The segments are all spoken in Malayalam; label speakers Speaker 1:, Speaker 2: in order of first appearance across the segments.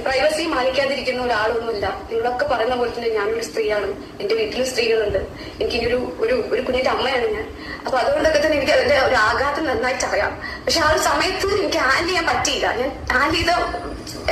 Speaker 1: പ്രൈവസി മാനിക്കാതിരിക്കുന്ന ഒരാളൊന്നുമില്ല. നിങ്ങളൊക്കെ പറയുന്ന പോലെ തന്നെ ഞാനൊരു സ്ത്രീയാണ്. എന്റെ വീട്ടിലും സ്ത്രീകളുണ്ട്. എനിക്ക് ഒരു ഒരു ഒരു കുഞ്ഞിന്റെ അമ്മയാണ് ഞാൻ. അപ്പൊ അതുകൊണ്ടൊക്കെ തന്നെ എനിക്ക് അതിന്റെ ഒരു ആഘാതം നന്നായിട്ട് അറിയാം പക്ഷെ ആ ഒരു സമയത്ത് എനിക്ക് ഹാൻഡ് ചെയ്യാൻ പറ്റിയില്ല. ഞാൻ ഹാൻഡ് ചെയ്ത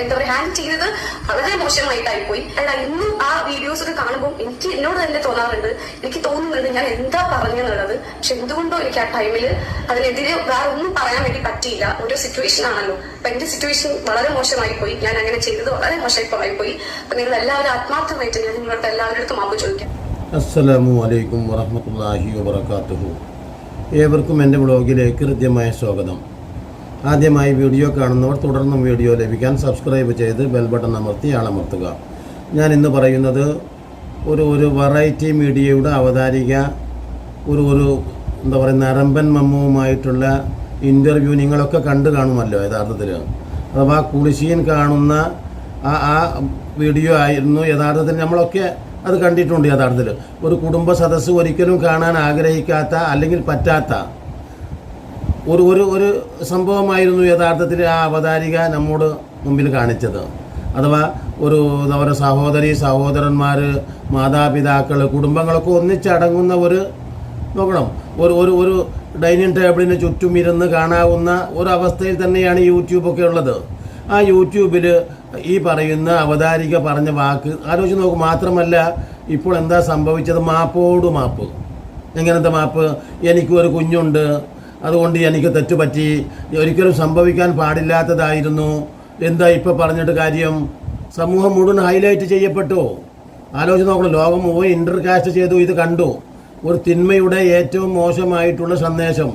Speaker 1: എന്താ പറയുക ഹാൻഡിൽ ചെയ്തത് വളരെ മോശമായിട്ടായി പോയി അല്ല ഇന്നും ആ വീഡിയോസ് ഒക്കെ കാണുമ്പോൾ എനിക്ക് എന്നോട് തന്നെ തോന്നാറുണ്ട് എനിക്ക് തോന്നുന്നുണ്ട് ഞാൻ എന്താ പറഞ്ഞെന്നുള്ളത്. പക്ഷെ എന്തുകൊണ്ടോ എനിക്ക് ആ ടൈമിൽ അതിനെതിരെ വേറെ ഒന്നും പറയാൻ വേണ്ടി പറ്റിയില്ല. ഒരു സിറ്റുവേഷൻ ആണല്ലോ. അപ്പൊ എന്റെ സിറ്റുവേഷൻ വളരെ മോശമായി പോയി ഞാൻ അങ്ങനെ ചെയ്തത് വളരെ മോശമായി പോയി അപ്പൊ നിങ്ങൾ എല്ലാവരും ആത്മാർത്ഥമായിട്ട് ഞാൻ നിങ്ങളുടെ എല്ലാവരുടെ മാപ്പ് ചോദിക്കാം.
Speaker 2: അസ്സലാമു അലൈക്കും വറഹമത്തല്ലാഹി വബർക്കാത്തുഹു ഏവർക്കും എന്റെ ബ്ലോഗിലേക്ക് ഹൃദ്യമായ സ്വാഗതം. ആദ്യമായി വീഡിയോ കാണുന്നവർ തുടർന്നും വീഡിയോ ലഭിക്കാൻ സബ്സ്ക്രൈബ് ചെയ്ത് ബെൽ ബട്ടൺ അമർത്തി ആളമർത്തുക. ഞാൻ ഇന്ന് പറയുന്നത് ഒരു ഒരു വെറൈറ്റി മീഡിയയുടെ അവതാരിക ഒരു ഒരു എന്താ പറയുക നരമ്പൻ മമ്മുവുമായിട്ടുള്ള ഇന്റർവ്യൂ നിങ്ങളൊക്കെ കണ്ടു കാണുമല്ലോ യഥാർത്ഥത്തിൽ അഥവാ കുളിശീൻ കാണുന്ന ആ ആ വീഡിയോ ആയിരുന്നു യഥാർത്ഥത്തിൽ നമ്മളൊക്കെ അത് കണ്ടിട്ടുണ്ട് യഥാർത്ഥത്തിൽ ഒരു കുടുംബ സദസ്സ് ഒരിക്കലും കാണാൻ ആഗ്രഹിക്കാത്ത അല്ലെങ്കിൽ പറ്റാത്ത ഒരു ഒരു ഒരു സംഭവമായിരുന്നു യഥാർത്ഥത്തിൽ ആ അവതാരിക നമ്മോട് മുമ്പിൽ കാണിച്ചത്. അഥവാ ഒരു എന്താ സഹോദരി സഹോദരന്മാർ മാതാപിതാക്കൾ കുടുംബങ്ങളൊക്കെ ഒന്നിച്ചടങ്ങുന്ന ഒരു നോക്കണം ഒരു ഒരു ഒരു ഡൈനിങ് ടേബിളിന് ചുറ്റും ഇരുന്ന് കാണാവുന്ന ഒരു അവസ്ഥയിൽ തന്നെയാണ് യൂട്യൂബൊക്കെ ഉള്ളത്. ആ യൂട്യൂബിൽ ഈ പറയുന്ന അവതാരിക പറഞ്ഞ വാക്ക് ആലോചിച്ച് നോക്കും മാത്രമല്ല ഇപ്പോൾ എന്താ സംഭവിച്ചത്? മാപ്പോട് മാപ്പ്. എങ്ങനത്തെ മാപ്പ്? എനിക്കൊരു കുഞ്ഞുണ്ട് അതുകൊണ്ട് എനിക്ക് തെറ്റുപറ്റി. ഒരിക്കലും സംഭവിക്കാൻ പാടില്ലാത്തതായിരുന്നു. എന്താ ഇപ്പം പറഞ്ഞിട്ട് കാര്യം? സമൂഹം മുഴുവൻ ഹൈലൈറ്റ് ചെയ്യപ്പെട്ടു? ആലോചിച്ച് നോക്കണം. ലോകം മുഴുവൻ ഇന്റർകാസ്റ്റ് ചെയ്തു. ഇത് കണ്ടു. ഒരു തിന്മയുടെ ഏറ്റവും മോശമായിട്ടുള്ള സന്ദേശം.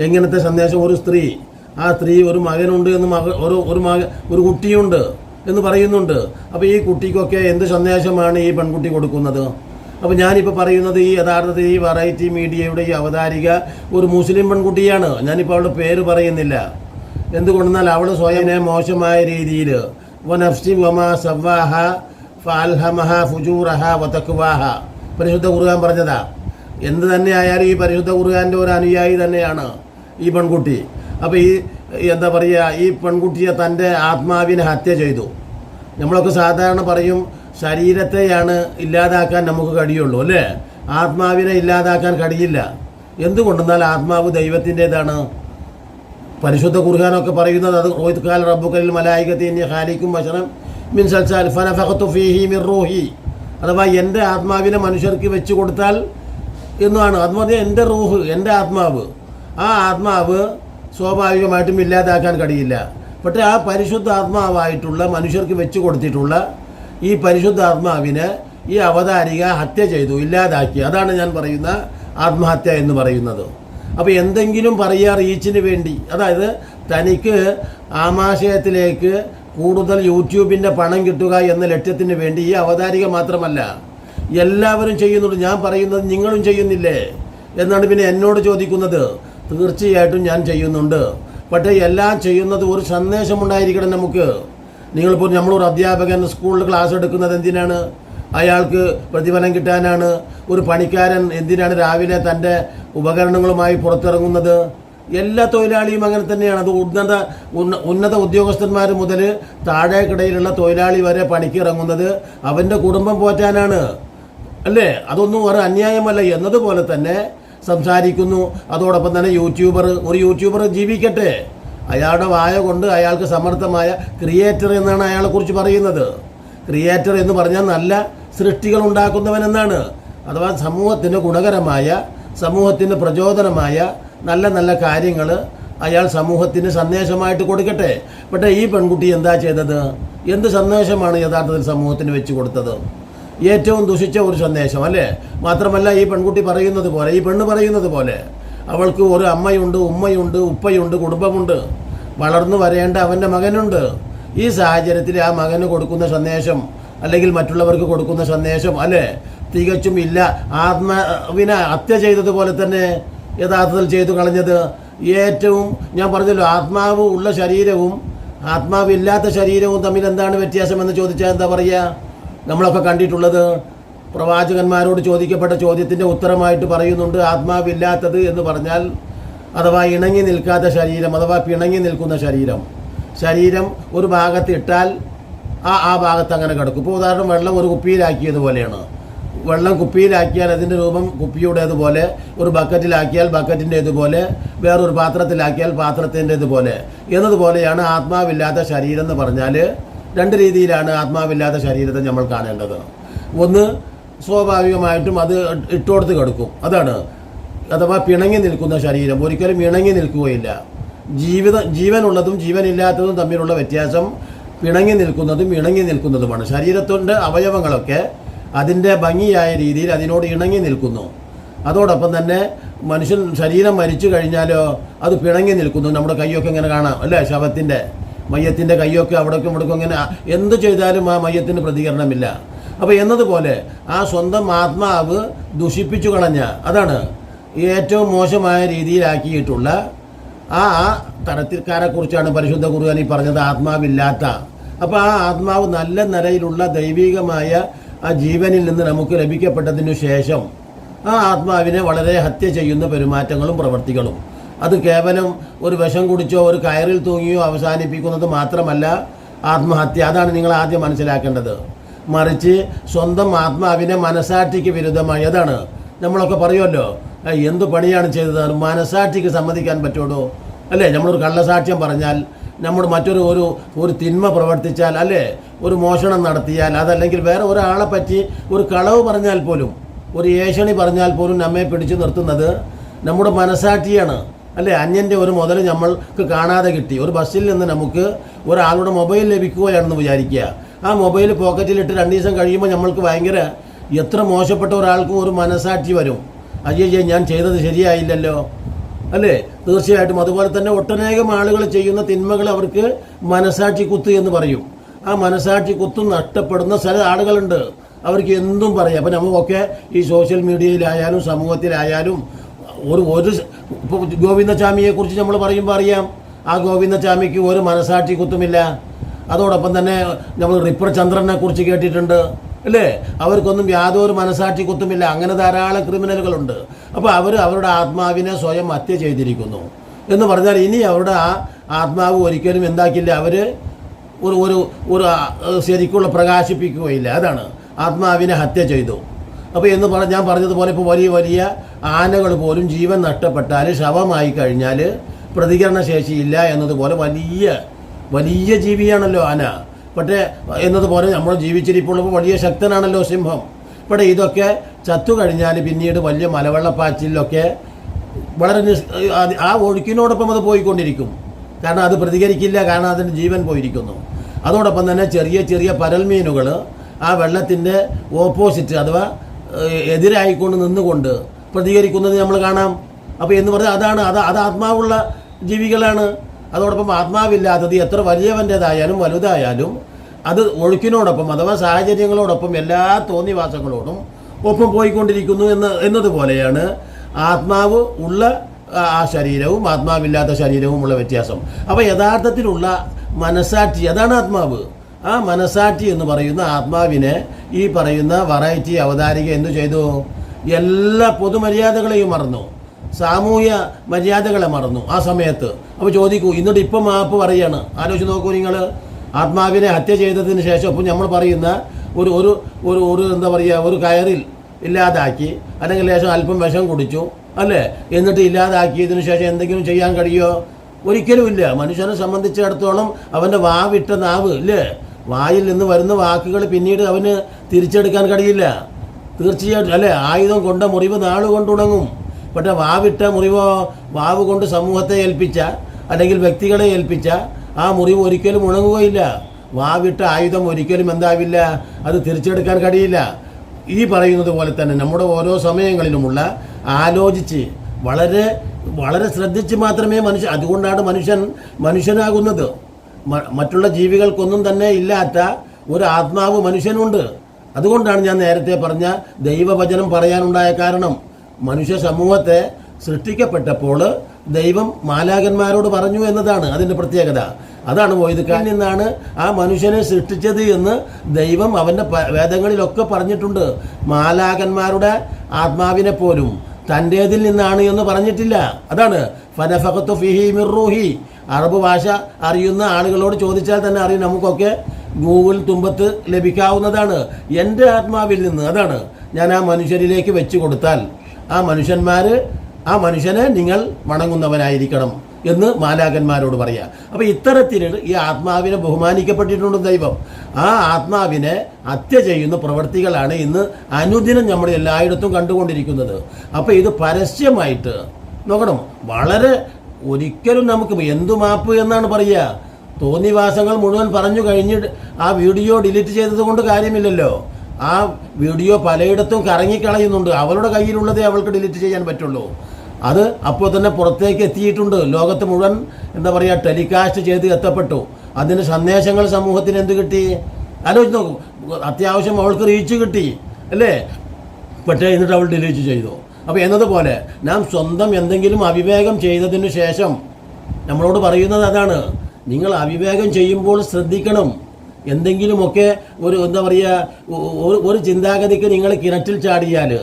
Speaker 2: എങ്ങനത്തെ സന്ദേശം? ഒരു സ്ത്രീ. ആ സ്ത്രീ ഒരു മകനുണ്ട് എന്ന് മക ഒരു ഒരു മക ഒരു കുട്ടിയുണ്ട് എന്ന് പറയുന്നുണ്ട്. അപ്പോൾ ഈ കുട്ടിക്കൊക്കെ എന്ത് സന്ദേശമാണ് ഈ പെൺകുട്ടി കൊടുക്കുന്നത്? അപ്പോൾ ഞാനിപ്പോൾ പറയുന്നത് ഈ യഥാർത്ഥത്തിൽ ഈ വെറൈറ്റി മീഡിയയുടെ ഈ അവതാരിക ഒരു മുസ്ലിം പെൺകുട്ടിയാണ്. ഞാനിപ്പോൾ അവളുടെ പേര് പറയുന്നില്ല. എന്തുകൊണ്ടെന്നാൽ അവൾ സ്വയനെ മോശമായ രീതിയിൽ വതക്വാഹ പരിശുദ്ധ കുറുകാൻ പറഞ്ഞതാ. എന്ത് തന്നെ ആയാലും ഈ പരിശുദ്ധ കുറുകാന്റെ ഒരു അനുയായി തന്നെയാണ് ഈ പെൺകുട്ടി. അപ്പോൾ ഈ എന്താ പറയുക ഈ പെൺകുട്ടിയെ തന്റെ ആത്മാവിനെ ഹത്യ ചെയ്തു. നമ്മളൊക്കെ സാധാരണ പറയും ശരീരത്തെയാണ് ഇല്ലാതാക്കാൻ നമുക്ക് കഴിയുള്ളൂ അല്ലേ? ആത്മാവിനെ ഇല്ലാതാക്കാൻ കഴിയില്ല. എന്തുകൊണ്ടെന്നാൽ ആത്മാവ് ദൈവത്തിന്റെതാണ്? പരിശുദ്ധ ഖുർഹാനൊക്കെ പറയുന്നത് അത് റോഹിത്കാൽ റബ്ബുക്കലിൽ മലായികത്തിന് ഹാലിക്കും വശനം മിൻ സൽസാൽ ഫനഫഖത്തു ഫീഹി മിർ റൂഹി. അഥവാ എന്റെ ആത്മാവിനെ മനുഷ്യർക്ക് വെച്ച് കൊടുത്താൽ എന്നാണ്? അത് പറഞ്ഞാൽ എന്റെ റൂഹ് എന്റെ ആത്മാവ്. ആ ആത്മാവ് സ്വാഭാവികമായിട്ടും ഇല്ലാതാക്കാൻ കഴിയില്ല. പക്ഷേ ആ പരിശുദ്ധ ആത്മാവായിട്ടുള്ള മനുഷ്യർക്ക് വെച്ച് കൊടുത്തിട്ടുള്ള ഈ പരിശുദ്ധ ആത്മാവിനെ ഈ അവതാരിക ഹത്യ ചെയ്തു ഇല്ലാതാക്കി. അതാണ് ഞാൻ പറയുന്ന ആത്മഹത്യ എന്ന് പറയുന്നത്. അപ്പോൾ എന്തെങ്കിലും പറയുക റീച്ചിന് വേണ്ടി. അതായത് തനിക്ക് ആമാശയത്തിലേക്ക് കൂടുതൽ യൂട്യൂബിന്റെ പണം കിട്ടുക എന്ന ലക്ഷ്യത്തിന് വേണ്ടി ഈ അവതാരിക മാത്രമല്ല എല്ലാവരും ചെയ്യുന്നുണ്ട്. ഞാൻ പറയുന്നത് നിങ്ങളും ചെയ്യുന്നില്ലേ? എന്നാണ് പിന്നെ എന്നോട് ചോദിക്കുന്നത്. തീർച്ചയായിട്ടും ഞാൻ ചെയ്യുന്നുണ്ട്. പക്ഷേ എല്ലാം ചെയ്യുന്നത് ഒരു സന്ദേശമുണ്ടായിരിക്കണം നമുക്ക്. നിങ്ങളിപ്പോൾ നമ്മളൊരു അധ്യാപകൻ സ്കൂളിൽ ക്ലാസ് എടുക്കുന്നത് എന്തിനാണ്? അയാൾക്ക് പ്രതിഫലം കിട്ടാനാണ്. ഒരു പണിക്കാരൻ എന്തിനാണ് രാവിലെ തന്റെ ഉപകരണങ്ങളുമായി പുറത്തിറങ്ങുന്നത്? എല്ലാ തൊഴിലാളിയും അങ്ങനെ തന്നെയാണ്. അത് ഉന്നത ഉന്നത ഉദ്യോഗസ്ഥന്മാർ മുതൽ താഴേക്കിടയിലുള്ള തൊഴിലാളി വരെ പണിക്ക് ഇറങ്ങുന്നത് അവന്റെ കുടുംബം പോറ്റാനാണ്. അല്ലേ? അതൊന്നും ഒരു അന്യായമല്ല. എന്നതുപോലെ തന്നെ സംസാരിക്കുന്നു. അതോടൊപ്പം തന്നെ യൂട്യൂബർ ഒരു യൂട്യൂബർ ജീവിക്കട്ടെ. അയാളുടെ വായ കൊണ്ട് അയാൾക്ക് സമർത്ഥമായ ക്രിയേറ്റർ എന്നാണ് അയാളെ കുറിച്ച് പറയുന്നത്. ക്രിയേറ്റർ എന്ന് പറഞ്ഞാൽ നല്ല സൃഷ്ടികൾ ഉണ്ടാക്കുന്നവൻ എന്നാണ്. അഥവാ സമൂഹത്തിന് ഗുണകരമായ സമൂഹത്തിന് പ്രചോദനമായ നല്ല നല്ല കാര്യങ്ങൾ അയാൾ സമൂഹത്തിന് സന്ദേശമായിട്ട് കൊടുക്കട്ടെ. പക്ഷേ ഈ പെൺകുട്ടി എന്താ ചെയ്തത്? എന്ത് സന്ദേശമാണ് യഥാർത്ഥത്തിൽ സമൂഹത്തിന് വെച്ച് കൊടുത്തത്? ഏറ്റവും ദുഷിച്ച ഒരു സന്ദേശം അല്ലേ? മാത്രമല്ല ഈ പെൺകുട്ടി പറയുന്നത് പോലെ ഈ പെണ്ണ് പറയുന്നത് പോലെ. അവൾക്ക് ഒരു അമ്മയുണ്ട് ഉമ്മയുണ്ട് ഉപ്പയുണ്ട് കുടുംബമുണ്ട്. വളർന്നു വരേണ്ട അവന്റെ മകനുണ്ട്. ഈ സാഹചര്യത്തിൽ ആ മകന് കൊടുക്കുന്ന സന്ദേശം അല്ലെങ്കിൽ മറ്റുള്ളവർക്ക് കൊടുക്കുന്ന സന്ദേശം അല്ലേ? തികച്ചും ഇല്ല. ആത്മാവിനെ ഹത്യ ചെയ്തതുപോലെ തന്നെ യഥാർത്ഥത്തിൽ ചെയ്തു കളഞ്ഞത്. ഏറ്റവും ഞാൻ പറഞ്ഞല്ലോ ആത്മാവ് ഉള്ള ശരീരവും ആത്മാവില്ലാത്ത ശരീരവും തമ്മിൽ എന്താണ് വ്യത്യാസം എന്ന് ചോദിച്ചാൽ എന്താ പറയുക? നമ്മളൊക്കെ കണ്ടിട്ടുള്ളത് പ്രവാചകന്മാരോട് ചോദിക്കപ്പെട്ട ചോദ്യത്തിന്റെ ഉത്തരമായിട്ട് പറയുന്നുണ്ട് ആത്മാവില്ലാത്തത് എന്ന് പറഞ്ഞാൽ അഥവാ ഇണങ്ങി നിൽക്കാത്ത ശരീരം അഥവാ പിണങ്ങി നിൽക്കുന്ന ശരീരം ശരീരം ഒരു ഭാഗത്ത് ഇട്ടാൽ ആ ആ ഭാഗത്ത് അങ്ങനെ കിടക്കും. ഇപ്പോൾ ഉദാഹരണം വെള്ളം ഒരു കുപ്പിയിലാക്കിയതുപോലെയാണ്. വെള്ളം കുപ്പിയിലാക്കിയാൽ അതിന്റെ രൂപം കുപ്പിയുടേതുപോലെ ഒരു ബക്കറ്റിലാക്കിയാൽ ബക്കറ്റിന്റെ ഇതുപോലെ വേറൊരു പാത്രത്തിലാക്കിയാൽ പാത്രത്തിന്റെ ഇതുപോലെ എന്നതുപോലെയാണ് ആത്മാവില്ലാത്ത ശരീരം എന്ന് പറഞ്ഞാൽ രണ്ട് രീതിയിലാണ് ആത്മാവില്ലാത്ത ശരീരത്തെ നമ്മൾ കാണേണ്ടത്. ഒന്ന് സ്വാഭാവികമായിട്ടും അത് ഇട്ടുകൊടുത്ത് കിടക്കും. അതാണ്. അഥവാ പിണങ്ങി നിൽക്കുന്ന ശരീരം ഒരിക്കലും ഇണങ്ങി നിൽക്കുകയില്ല. ജീവിത ജീവനുള്ളതും ജീവനില്ലാത്തതും തമ്മിലുള്ള വ്യത്യാസം പിണങ്ങി നിൽക്കുന്നതും ഇണങ്ങി നിൽക്കുന്നതുമാണ്. ശരീരത്തിന്റെ അവയവങ്ങളൊക്കെ അതിന്റെ ഭംഗിയായ രീതിയിൽ അതിനോട് ഇണങ്ങി നിൽക്കുന്നു. അതോടൊപ്പം തന്നെ മനുഷ്യൻ ശരീരം മരിച്ചു കഴിഞ്ഞാലോ അത് പിണങ്ങി നിൽക്കുന്നു. നമ്മുടെ കൈയൊക്കെ ഇങ്ങനെ കാണാം അല്ലേ? ശവത്തിന്റെ മയ്യത്തിന്റെ കൈയൊക്കെ അവിടേക്കും ഇവിടേക്കും ഇങ്ങനെ എന്ത് ചെയ്താലും ആ മയ്യത്തിന് പ്രതികരണമില്ല. അപ്പോൾ എന്നതുപോലെ ആ സ്വന്തം ആത്മാവ് ദുഷിപ്പിച്ചു കളഞ്ഞ അതാണ് ഏറ്റവും മോശമായ രീതിയിലാക്കിയിട്ടുള്ള ആ തരത്തിൽക്കാരെക്കുറിച്ചാണ് തരത്തിൽക്കാരെ കുറിച്ചാണ് പരിശുദ്ധ ഈ പറഞ്ഞത് ആത്മാവില്ലാത്ത. അപ്പോൾ ആ ആത്മാവ് നല്ല നിലയിലുള്ള ദൈവികമായ ആ ജീവനിൽ നിന്ന് നമുക്ക് ലഭിക്കപ്പെട്ടതിനു ശേഷം ആ ആത്മാവിനെ വളരെ ഹത്യ ചെയ്യുന്ന പെരുമാറ്റങ്ങളും പ്രവർത്തികളും. അത് കേവലം ഒരു വിഷം കുടിച്ചോ ഒരു കയറിൽ തൂങ്ങിയോ അവസാനിപ്പിക്കുന്നത് മാത്രമല്ല ആത്മഹത്യ. അതാണ് നിങ്ങൾ ആദ്യം മനസ്സിലാക്കേണ്ടത്. മറിച്ച് സ്വന്തം ആത്മാവിനെ മനസാക്ഷിക്ക് വിരുദ്ധമായി. അതാണ്. നമ്മളൊക്കെ പറയുമല്ലോ എന്തു പണിയാണ് ചെയ്തത്? മനസാക്ഷിക്ക് സമ്മതിക്കാൻ പറ്റുള്ളൂ അല്ലേ? നമ്മളൊരു കള്ളസാക്ഷ്യം പറഞ്ഞാൽ നമ്മൾ മറ്റൊരു ഒരു ഒരു തിന്മ പ്രവർത്തിച്ചാൽ അല്ലേ? ഒരു മോഷണം നടത്തിയാൽ അതല്ലെങ്കിൽ വേറെ ഒരാളെ പറ്റി ഒരു കളവ് പറഞ്ഞാൽ പോലും ഒരു ഏഷണി പറഞ്ഞാൽ പോലും നമ്മെ പിടിച്ചു നിർത്തുന്നത് നമ്മുടെ മനസാക്ഷിയാണ്. അല്ലേ? അന്യന്റെ ഒരു മുതൽ നമ്മൾക്ക് കാണാതെ കിട്ടി. ഒരു ബസ്സിൽ നിന്ന് നമുക്ക് ഒരാളുടെ മൊബൈൽ ലഭിക്കുകയാണെന്ന് വിചാരിക്കുക. ആ മൊബൈൽ പോക്കറ്റിലിട്ട് രണ്ട് ദിവസം കഴിയുമ്പോൾ നമ്മൾക്ക് ഭയങ്കര എത്ര മോശപ്പെട്ട ഒരാൾക്കും ഒരു മനസാക്ഷി വരും. അയ്യയ്യേ ഞാൻ ചെയ്തത് ശരിയായില്ലല്ലോ. അല്ലേ? തീർച്ചയായിട്ടും. അതുപോലെ തന്നെ ഒട്ടനേകം ആളുകൾ ചെയ്യുന്ന തിന്മകൾ അവർക്ക് മനസാക്ഷി കുത്ത് എന്ന് പറയും. ആ മനസാക്ഷി കുത്തും നഷ്ടപ്പെടുന്ന ചില ആളുകളുണ്ട്. അവർക്ക് എന്തും പറയാം. അപ്പം നമുക്കൊക്കെ ഈ സോഷ്യൽ മീഡിയയിലായാലും സമൂഹത്തിലായാലും ഒരു ഒരു ഇപ്പോൾ ഗോവിന്ദചാമിയെ കുറിച്ച് നമ്മൾ പറയുമ്പോൾ അറിയാം. ആ ഗോവിന്ദസ്വാമിക്ക് ഒരു മനസാക്ഷി കുത്തുമില്ല. അതോടൊപ്പം തന്നെ നമ്മൾ റിപ്പർ ചന്ദ്രനെ കുറിച്ച് കേട്ടിട്ടുണ്ട് അല്ലേ? അവർക്കൊന്നും യാതൊരു മനസാക്ഷി കുത്തുമില്ല. അങ്ങനെ ധാരാളം ക്രിമിനലുകളുണ്ട്. അപ്പോൾ അവർ അവരുടെ ആത്മാവിനെ സ്വയം ഹത്യ ചെയ്തിരിക്കുന്നു. എന്ന് പറഞ്ഞാൽ ഇനി അവരുടെ ആ ആത്മാവ് ഒരിക്കലും എന്താക്കില്ല. അവർ ഒരു ഒരു ഒരു ശരിക്കുള്ള പ്രകാശിപ്പിക്കുകയില്ല. അതാണ്. ആത്മാവിനെ ഹത്യ ചെയ്തു. അപ്പോൾ എന്ന് പറഞ്ഞ ഞാൻ പറഞ്ഞതുപോലെ ഇപ്പോൾ വലിയ വലിയ ആനകൾ പോലും ജീവൻ നഷ്ടപ്പെട്ടാൽ ശവമായി കഴിഞ്ഞാൽ പ്രതികരണശേഷിയില്ല എന്നതുപോലെ വലിയ വലിയ ജീവിയാണല്ലോ ആന. പക്ഷേ എന്നതുപോലെ നമ്മൾ ജീവിച്ചിരിപ്പുള്ളപ്പോൾ വലിയ ശക്തനാണല്ലോ സിംഹം. ഇവിടെ ഇതൊക്കെ ചത്തു കഴിഞ്ഞാൽ പിന്നീട് വലിയ മലവെള്ളപ്പാച്ചിലൊക്കെ വളരെ ആ ഒഴുക്കിനോടൊപ്പം അത് പോയിക്കൊണ്ടിരിക്കും. കാരണം അത് പ്രതികരിക്കില്ല. കാരണം അതിന് ജീവൻ പോയിരിക്കുന്നു. അതോടൊപ്പം തന്നെ ചെറിയ ചെറിയ പരൽമീനുകൾ ആ വെള്ളത്തിന്റെ ഓപ്പോസിറ്റ് അഥവാ എതിരായിക്കൊണ്ട് നിന്നുകൊണ്ട് പ്രതികരിക്കുന്നത് നമ്മൾ കാണാം. അപ്പോൾ എന്ന് പറഞ്ഞാൽ അതാണ് അത് അത് ആത്മാവുള്ള ജീവികളാണ്. അതോടൊപ്പം ആത്മാവില്ലാത്തത് എത്ര വലിയവന്റേതായാലും വലുതായാലും അത് ഒഴുക്കിനോടൊപ്പം അഥവാ സാഹചര്യങ്ങളോടൊപ്പം എല്ലാ തോന്നിവാസങ്ങളോടും ഒപ്പം പോയിക്കൊണ്ടിരിക്കുന്നു എന്ന് എന്നതുപോലെയാണ് ആത്മാവ് ഉള്ള ആ ശരീരവും ആത്മാവില്ലാത്ത ശരീരവും ഉള്ള വ്യത്യാസം. അപ്പോൾ യഥാർത്ഥത്തിലുള്ള മനസാക്ഷി അതാണ് ആത്മാവ്. ആ മനസാക്ഷി എന്ന് പറയുന്ന ആത്മാവിനെ ഈ പറയുന്ന വറൈറ്റി അവതാരിക എന്തു ചെയ്തു? എല്ലാ പൊതുമര്യാദകളെയും മറന്നു. സാമൂഹ്യ മര്യാദകളെ മറന്നു ആ സമയത്ത്. അപ്പോൾ ചോദിക്കൂ എന്നിട്ട് ഇപ്പം മാപ്പ് പറയാണ്. ആലോചിച്ച് നോക്കൂ നിങ്ങൾ ആത്മാവിനെ ഹത്യ ചെയ്തതിന് ശേഷം ഇപ്പം നമ്മൾ പറയുന്ന ഒരു ഒരു ഒരു ഒരു എന്താ പറയുക ഒരു കയറിൽ ഇല്ലാതാക്കി അല്ലെങ്കിൽ ശേഷം അല്പം വിഷം കുടിച്ചു അല്ലേ? എന്നിട്ട് ഇല്ലാതാക്കിയതിന് ശേഷം എന്തെങ്കിലും ചെയ്യാൻ കഴിയുമോ? ഒരിക്കലും ഇല്ല. മനുഷ്യനെ സംബന്ധിച്ചിടത്തോളം അവന്റെ വാവിട്ട നാവ് ഇല്ലേ? വായിൽ നിന്ന് വരുന്ന വാക്കുകൾ പിന്നീട് അവന് തിരിച്ചെടുക്കാൻ കഴിയില്ല. തീർച്ചയായിട്ടും അല്ലേ? ആയുധം കൊണ്ട മുറിവ് നാളുകൊണ്ടുണങ്ങും. പക്ഷേ വാവിട്ട മുറിവ് വാവ് കൊണ്ട് സമൂഹത്തെ ഏൽപ്പിച്ച അല്ലെങ്കിൽ വ്യക്തികളെ ഏൽപ്പിച്ച ആ മുറിവ് ഒരിക്കലും ഉണങ്ങുകയില്ല. വാവിട്ട ആയുധം ഒരിക്കലും എന്താവില്ല. അത് തിരിച്ചെടുക്കാൻ കഴിയില്ല. ഈ പറയുന്നത് പോലെ തന്നെ നമ്മുടെ ഓരോ സമയങ്ങളിലുമുള്ള ആലോചിച്ച് വളരെ വളരെ ശ്രദ്ധിച്ച് മാത്രമേ മനുഷ്യ അതുകൊണ്ടാണ് മനുഷ്യൻ മനുഷ്യനാകുന്നത്. മറ്റുള്ള ജീവികൾക്കൊന്നും തന്നെ ഇല്ലാത്ത ഒരു ആത്മാവ് മനുഷ്യനുണ്ട്. അതുകൊണ്ടാണ് ഞാൻ നേരത്തെ പറഞ്ഞ ദൈവവചനം പറയാനുണ്ടായ കാരണം. മനുഷ്യ സമൂഹത്തെ സൃഷ്ടിക്കപ്പെട്ടപ്പോൾ ദൈവം മാലാകന്മാരോട് പറഞ്ഞു എന്നതാണ് അതിന്റെ പ്രത്യേകത. അതാണ് വൈദിക്കാൻ നിന്നാണ് ആ മനുഷ്യനെ സൃഷ്ടിച്ചത് എന്ന് ദൈവം അവന്റെ വേദങ്ങളിലൊക്കെ പറഞ്ഞിട്ടുണ്ട്. മാലാകന്മാരുടെ ആത്മാവിനെ പോലും തന്റേതിൽ നിന്നാണ് എന്ന് പറഞ്ഞിട്ടില്ല. അതാണ് ഫനഫഖത്തു ഫിഹി മിർറൂഹി അറബ് ഭാഷ അറിയുന്ന ആളുകളോട് ചോദിച്ചാൽ തന്നെ അറിയും. നമുക്കൊക്കെ ഗൂഗിൾ തുമ്പത്ത് ലഭിക്കാവുന്നതാണ്. എന്റെ ആത്മാവിൽ നിന്ന് അതാണ് ഞാൻ ആ മനുഷ്യരിലേക്ക് വെച്ച് കൊടുത്താൽ. ആ മനുഷ്യന്മാർ ആ മനുഷ്യനെ നിങ്ങൾ വണങ്ങുന്നവനായിരിക്കണം എന്ന് മാലാകന്മാരോട് പറയാം. അപ്പോൾ ഇത്തരത്തിൽ ഈ ആത്മാവിനെ ബഹുമാനിക്കപ്പെട്ടിട്ടുണ്ട് ദൈവം. ആ ആത്മാവിനെ ഹത്യ ചെയ്യുന്ന പ്രവൃത്തികളാണ് ഇന്ന് അനുദിനം നമ്മൾ എല്ലായിടത്തും കണ്ടുകൊണ്ടിരിക്കുന്നത്. അപ്പോൾ ഇത് പരസ്യമായിട്ട് നോക്കണം. വളരെ ഒരിക്കലും നമുക്ക് എന്തു മാപ്പ് എന്നാണ് പറയുക തോന്നിവാസങ്ങൾ മുഴുവൻ പറഞ്ഞു കഴിഞ്ഞിട്ട് ആ വീഡിയോ ഡിലീറ്റ് ചെയ്തത് കൊണ്ട് കാര്യമില്ലല്ലോ. ആ വീഡിയോ പലയിടത്തും കറങ്ങിക്കളയുന്നുണ്ട്. അവളുടെ കയ്യിലുള്ളതേ അവൾക്ക് ഡിലീറ്റ് ചെയ്യാൻ പറ്റുള്ളൂ. അത് അപ്പോൾ തന്നെ പുറത്തേക്ക് എത്തിയിട്ടുണ്ട്. ലോകത്ത് മുഴുവൻ എന്താ പറയുക ടെലികാസ്റ്റ് ചെയ്ത് എത്തപ്പെട്ടു. അതിന് സന്ദേശങ്ങൾ സമൂഹത്തിന് എന്ത് കിട്ടി? ആലോചിച്ച് നോക്കും. അത്യാവശ്യം അവൾക്ക് റീച്ച് കിട്ടി അല്ലേ? പക്ഷേ എന്നിട്ട് അവൾ ഡിലീറ്റ് ചെയ്തു. അപ്പോൾ എന്നതുപോലെ നാം സ്വന്തം എന്തെങ്കിലും അവിവേകം ചെയ്തതിന് ശേഷം നമ്മളോട് പറയുന്നത് അതാണ്. നിങ്ങൾ അവിവേകം ചെയ്യുമ്പോൾ ശ്രദ്ധിക്കണം. എന്തെങ്കിലുമൊക്കെ ഒരു എന്താ പറയുക ഒരു ചിന്താഗതിക്ക് നിങ്ങൾ കിണറ്റിൽ ചാടിയാൽ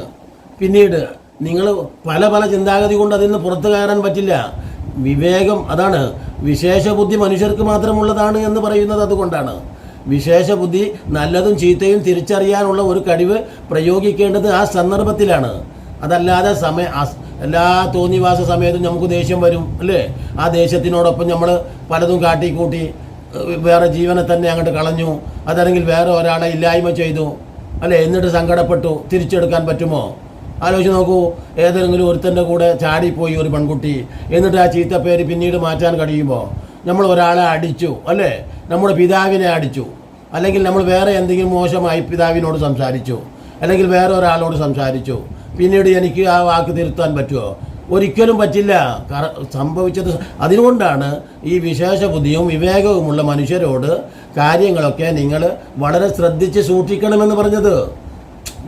Speaker 2: പിന്നീട് നിങ്ങൾ പല പല ചിന്താഗതി കൊണ്ട് അതിൽ നിന്ന് പുറത്തു കയറാൻ പറ്റില്ല. വിവേകം അതാണ്. വിശേഷ ബുദ്ധി മനുഷ്യർക്ക് മാത്രമുള്ളതാണ് എന്ന് പറയുന്നത് അതുകൊണ്ടാണ്. വിശേഷ ബുദ്ധി നല്ലതും ചീത്തയും തിരിച്ചറിയാനുള്ള ഒരു കഴിവ് പ്രയോഗിക്കേണ്ടത് ആ സന്ദർഭത്തിലാണ്. അതല്ലാതെ സമയ എല്ലാ തോന്നിവാസ സമയത്തും നമുക്ക് ദേഷ്യം വരും അല്ലേ? ആ ദേഷ്യത്തിനോടൊപ്പം നമ്മൾ പലതും കാട്ടിക്കൂട്ടി വേറെ ജീവനെ തന്നെ അങ്ങോട്ട് കളഞ്ഞു. അതല്ലെങ്കിൽ വേറെ ഒരാളെ ഇല്ലായ്മ ചെയ്തു. അല്ലെ? എന്നിട്ട് സങ്കടപ്പെട്ടു. തിരിച്ചെടുക്കാൻ പറ്റുമോ? ആലോചിച്ച് നോക്കൂ. ഏതെങ്കിലും ഒരുത്തന്റെ കൂടെ ചാടിപ്പോയി ഒരു പെൺകുട്ടി. എന്നിട്ട് ആ ചീത്തപ്പേര് പിന്നീട് മാറ്റാൻ കഴിയുമോ? നമ്മൾ ഒരാളെ അടിച്ചു. അല്ലേ? നമ്മുടെ പിതാവിനെ അടിച്ചു. അല്ലെങ്കിൽ നമ്മൾ വേറെ എന്തെങ്കിലും മോശമായി പിതാവിനോട് സംസാരിച്ചു. അല്ലെങ്കിൽ വേറെ ഒരാളോട് സംസാരിച്ചു. പിന്നീട് എനിക്ക് ആ വാക്ക് തിരുത്താൻ പറ്റുമോ? ഒരിക്കലും പറ്റില്ല. സംഭവിച്ചത് അതുകൊണ്ടാണ് ഈ വിശേഷ ബുദ്ധിയും വിവേകവുമുള്ള മനുഷ്യരോട് കാര്യങ്ങളൊക്കെ നിങ്ങൾ വളരെ ശ്രദ്ധിച്ച് സൂക്ഷിക്കണമെന്ന് പറഞ്ഞത്.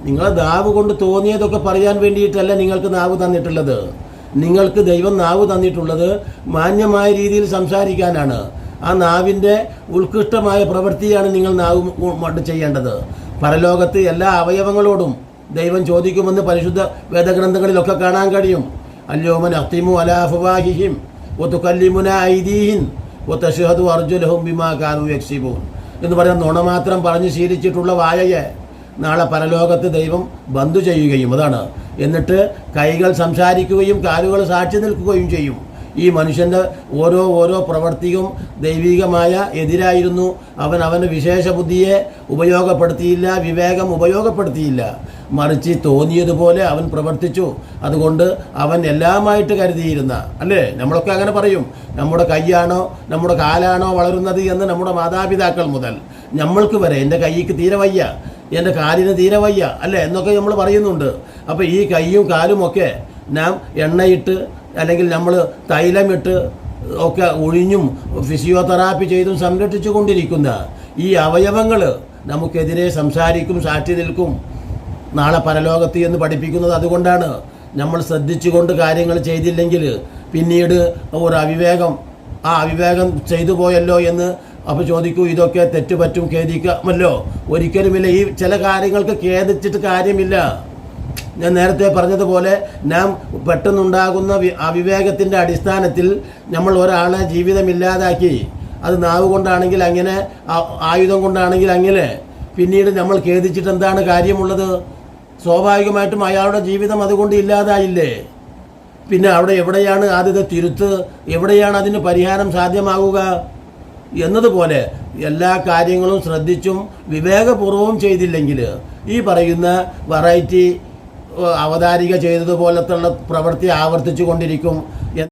Speaker 2: നിങ്ങളെ നാവ് കൊണ്ട് തോന്നിയതൊക്കെ പറയാൻ വേണ്ടിയിട്ടല്ല നിങ്ങൾക്ക് നാവ് തന്നിട്ടുള്ളത്. നിങ്ങൾക്ക് ദൈവം നാവ് തന്നിട്ടുള്ളത് മാന്യമായ രീതിയിൽ സംസാരിക്കാനാണ്. ആ നാവിന്റെ ഉത്കൃഷ്ടമായ പ്രവൃത്തിയാണ് നിങ്ങൾ നാവ് കൊണ്ട് ചെയ്യേണ്ടത്. പരലോകത്ത് എല്ലാ അവയവങ്ങളോടും ദൈവം ചോദിക്കുമെന്ന് പരിശുദ്ധ വേദഗ്രന്ഥങ്ങളിലൊക്കെ കാണാൻ കഴിയും. അഖ്തിമു അലാഫുവാഹിഹിം ഒത്തുക്കല്ലിമുന ഐദീഹിൻ ഒത്തഷഹദു അർജുലഹും ബിമാ കാനു യക്സിബൂൻ എന്ന് പറയുന്ന നുണ മാത്രം പറഞ്ഞ് ശീലിച്ചിട്ടുള്ള വായയെ നാളെ പരലോകത്ത് ദൈവം ബന്ധു ചെയ്യുകയും അതാണ്. എന്നിട്ട് കൈകൾ സംസാരിക്കുകയും കാലുകൾ സാക്ഷി നിൽക്കുകയും ചെയ്യും. ഈ മനുഷ്യന്റെ ഓരോ ഓരോ പ്രവൃത്തിയും ദൈവികമായ എതിരായിരുന്നു. അവൻ അവന്റെ വിശേഷ ബുദ്ധിയെ ഉപയോഗപ്പെടുത്തിയില്ല വിവേകം ഉപയോഗപ്പെടുത്തിയില്ല. മറിച്ച് തോന്നിയതുപോലെ അവൻ പ്രവർത്തിച്ചു. അതുകൊണ്ട് അവൻ എല്ലാമായിട്ട് കരുതിയിരുന്ന അല്ലേ? നമ്മളൊക്കെ അങ്ങനെ പറയും നമ്മുടെ കൈയാണോ നമ്മുടെ കാലാണോ വളരുന്നത് എന്ന് നമ്മുടെ മാതാപിതാക്കൾ മുതൽ നമ്മൾക്ക് വരെ എന്റെ കൈക്ക് തീരെ വയ്യ എന്റെ കാലിന് തീരെ വയ്യ അല്ലേ? എന്നൊക്കെ നമ്മൾ പറയുന്നുണ്ട്. അപ്പോൾ ഈ കൈയും കാലുമൊക്കെ നാം എണ്ണയിട്ട് അല്ലെങ്കിൽ നമ്മൾ തൈലമിട്ട് ഒക്കെ ഒഴിഞ്ഞും ഫിസിയോതെറാപ്പി ചെയ്തും സംരക്ഷിച്ചു കൊണ്ടിരിക്കുന്ന ഈ അവയവങ്ങൾ നമുക്കെതിരെ സംസാരിക്കും സാക്ഷി നിൽക്കും നാളെ പരലോകത്ത് എന്ന് പഠിപ്പിക്കുന്നത് അതുകൊണ്ടാണ് നമ്മൾ ശ്രദ്ധിച്ചുകൊണ്ട് കാര്യങ്ങൾ ചെയ്തില്ലെങ്കിൽ പിന്നീട് ഒരു അവിവേകം ആ അവിവേകം ചെയ്തു പോയല്ലോ എന്ന് അപ്പോൾ ചോദിക്കൂ ഇതൊക്കെ തെറ്റുപറ്റും ഖേദിക്കാമല്ലോ? ഒരിക്കലുമില്ല. ഈ ചില കാര്യങ്ങൾക്ക് ഖേദിച്ചിട്ട് കാര്യമില്ല. ഞാൻ നേരത്തെ പറഞ്ഞതുപോലെ നാം പെട്ടെന്നുണ്ടാകുന്ന അവിവേകത്തിന്റെ അടിസ്ഥാനത്തിൽ നമ്മൾ ഒരാളെ ജീവിതമില്ലാതാക്കി അത് നാവ് കൊണ്ടാണെങ്കിൽ അങ്ങനെ ആയുധം കൊണ്ടാണെങ്കിൽ അങ്ങനെ. പിന്നീട് നമ്മൾ ഖേദിച്ചിട്ട് എന്താണ് കാര്യമുള്ളത്? സ്വാഭാവികമായിട്ടും അയാളുടെ ജീവിതം അതുകൊണ്ട് ഇല്ലാതായില്ലേ? പിന്നെ അവിടെ എവിടെയാണ് ആദ്യത്തെ തിരുത്ത്? എവിടെയാണ് അതിന് പരിഹാരം സാധ്യമാകുക? എന്നതുപോലെ എല്ലാ കാര്യങ്ങളും ശ്രദ്ധിച്ചും വിവേകപൂർവവും ചെയ്തില്ലെങ്കിൽ ഈ പറയുന്ന വെറൈറ്റി അവതാരിക ചെയ്തതുപോലത്തുള്ള പ്രവൃത്തി ആവർത്തിച്ചു കൊണ്ടിരിക്കും